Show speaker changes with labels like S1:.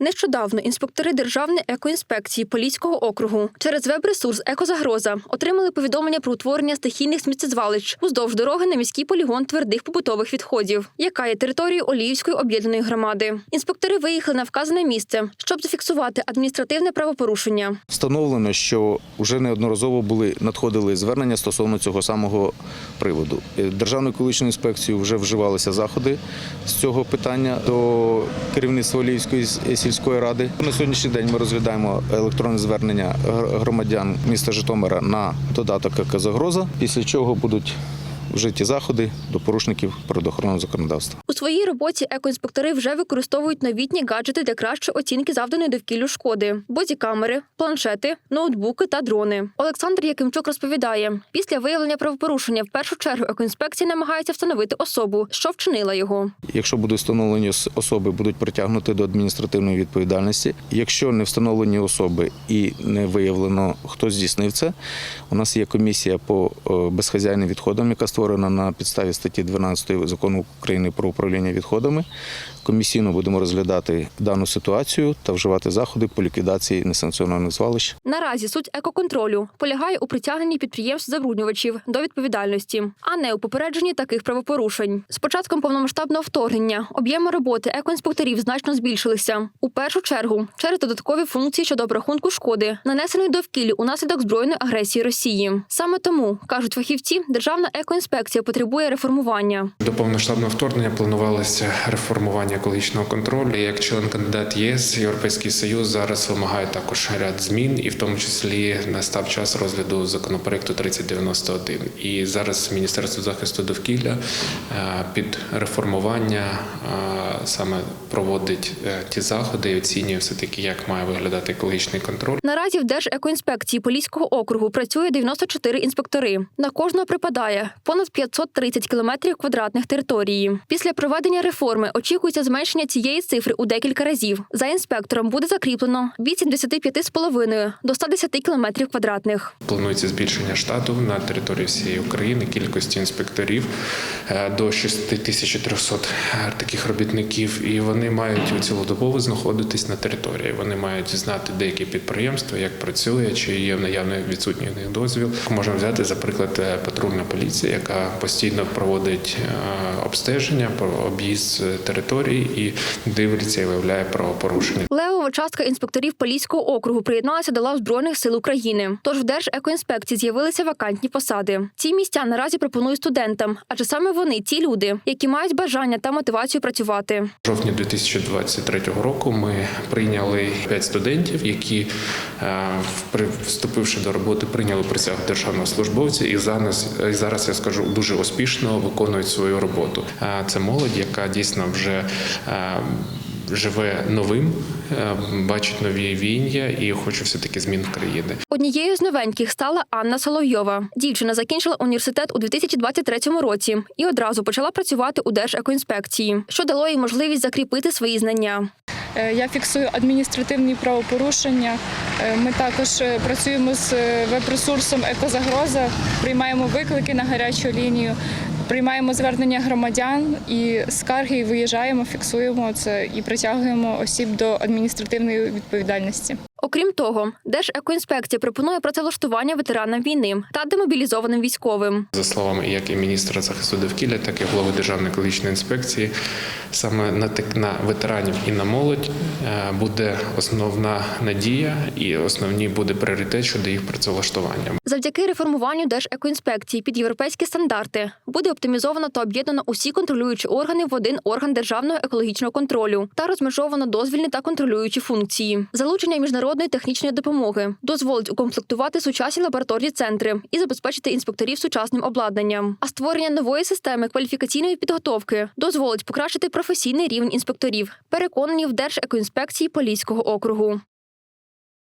S1: Нещодавно інспектори Державної екоінспекції Поліського округу через веб-ресурс Екозагроза отримали повідомлення про утворення стихійних сміттєзвалищ уздовж дороги на міський полігон твердих побутових відходів, яка є територією Оліївської об'єднаної громади. Інспектори виїхали на вказане місце, щоб зафіксувати адміністративне правопорушення.
S2: Встановлено, що вже неодноразово були надходили звернення стосовно цього самого приводу. Е, Державною екологічною інспекцією вже вживалися заходи з цього питання до керівництва Олівської сільської ради. На сьогоднішній день ми розглядаємо електронне звернення громадян міста Житомира на додаток «Екозагроза», після чого будуть вжиті заходи до порушників природоохоронного законодавства.
S1: Своїй роботі екоінспектори вже використовують новітні гаджети для кращої оцінки завданої довкіллю шкоди: бозікамери, планшети, ноутбуки та дрони. Олександр Якимчук розповідає: після виявлення правопорушення в першу чергу екоінспекція намагається встановити особу, що вчинила його.
S2: Якщо будуть встановлені особи, будуть притягнуті до адміністративної відповідальності. Якщо не встановлені особи і не виявлено, хто здійснив це, у нас є комісія по е, безхазяйним відходам, яка створена на підставі статті 12 закону України про управління відходами. Комісійно будемо розглядати дану ситуацію та вживати заходи по ліквідації несанкціонованих звалищ.
S1: Наразі суть екоконтролю полягає у притягненні підприємств забруднювачів до відповідальності, а не у попередженні таких правопорушень. З початком повномасштабного вторгнення об'єми роботи екоінспекторів значно збільшилися. У першу чергу через додаткові функції щодо обрахунку шкоди, нанесеної довкіллю унаслідок збройної агресії Росії. Саме тому кажуть фахівці, державна екоінспекція потребує реформування.
S3: До повноштабного вторгнення планувалося реформування екологічного контролю. Як член кандидат ЄС, Європейський Союз зараз вимагає також ряд змін, і в тому числі настав час розгляду законопроекту 3091. І зараз Міністерство захисту довкілля е, під реформування е, саме проводить е, ті заходи і оцінює все таки, як має виглядати екологічний контроль.
S1: Наразі в Держекоінспекції Поліського округу працює 94 інспектори. На кожного припадає понад 530 кілометрів квадратних території. Після проведення реформи очікується зменшення цієї цифри у декілька разів. За інспектором буде закріплено від 75,5 до 110 кілометрів квадратних.
S3: Планується збільшення штату на території всієї України, кількості інспекторів е, до 6300 таких робітників, і вони мають цілодобово знаходитись на території. Вони мають знати деякі підприємства, як працює, чи є наявний відсутній них дозвіл. Можна взяти за приклад е, патрульна поліція, яка постійно проводить е, обстеження об'їзд території і дивиться і виявляє правопорушення.
S1: Левова частка інспекторів Поліського округу приєдналася до лав Збройних сил України. Тож в Держекоінспекції з'явилися вакантні посади. Ці місця наразі пропонують студентам, адже саме вони ті люди, які мають бажання та мотивацію працювати.
S3: В жовтні 2023 року ми прийняли 5 студентів, які, е, вступивши до роботи, прийняли присягу державного службовця і зараз, і зараз я скажу дуже успішно виконують свою роботу. Е, Це молодь, яка дійсно вже е, живе новим, е, бачить нові війня і хоче все таки змін в країни.
S1: Однією з новеньких стала Анна Соловйова. Дівчина закінчила університет у 2023 році і одразу почала працювати у Держекоінспекції, що дало їй можливість закріпити свої знання.
S4: Е, Я фіксую адміністративні правопорушення. Ми також працюємо з веб-ресурсом Екозагроза, приймаємо виклики на гарячу лінію, приймаємо звернення громадян і скарги, і виїжджаємо, фіксуємо це і притягуємо осіб до адміністративної відповідальності.
S1: Окрім того, Держекоінспекція пропонує працевлаштування ветеранам війни та демобілізованим військовим.
S3: За словами як і міністра захисту довкілля, так і голови Державної екологічної інспекції, саме на на ветеранів і на молодь е, буде основна надія і основні буде пріоритет щодо їх працевлаштування.
S1: Завдяки реформуванню Держекоінспекції під європейські стандарти буде оптимізовано та об'єднано усі контролюючі органи в один орган державного екологічного контролю та розмежовано дозвільні та контролюючі функції. Залучення міжнародної технічної допомоги дозволить укомплектувати сучасні лабораторні центри і забезпечити інспекторів сучасним обладнанням. А створення нової системи кваліфікаційної підготовки дозволить покращити професійний рівень інспекторів. Переконані в Держекоінспекції Поліського округу.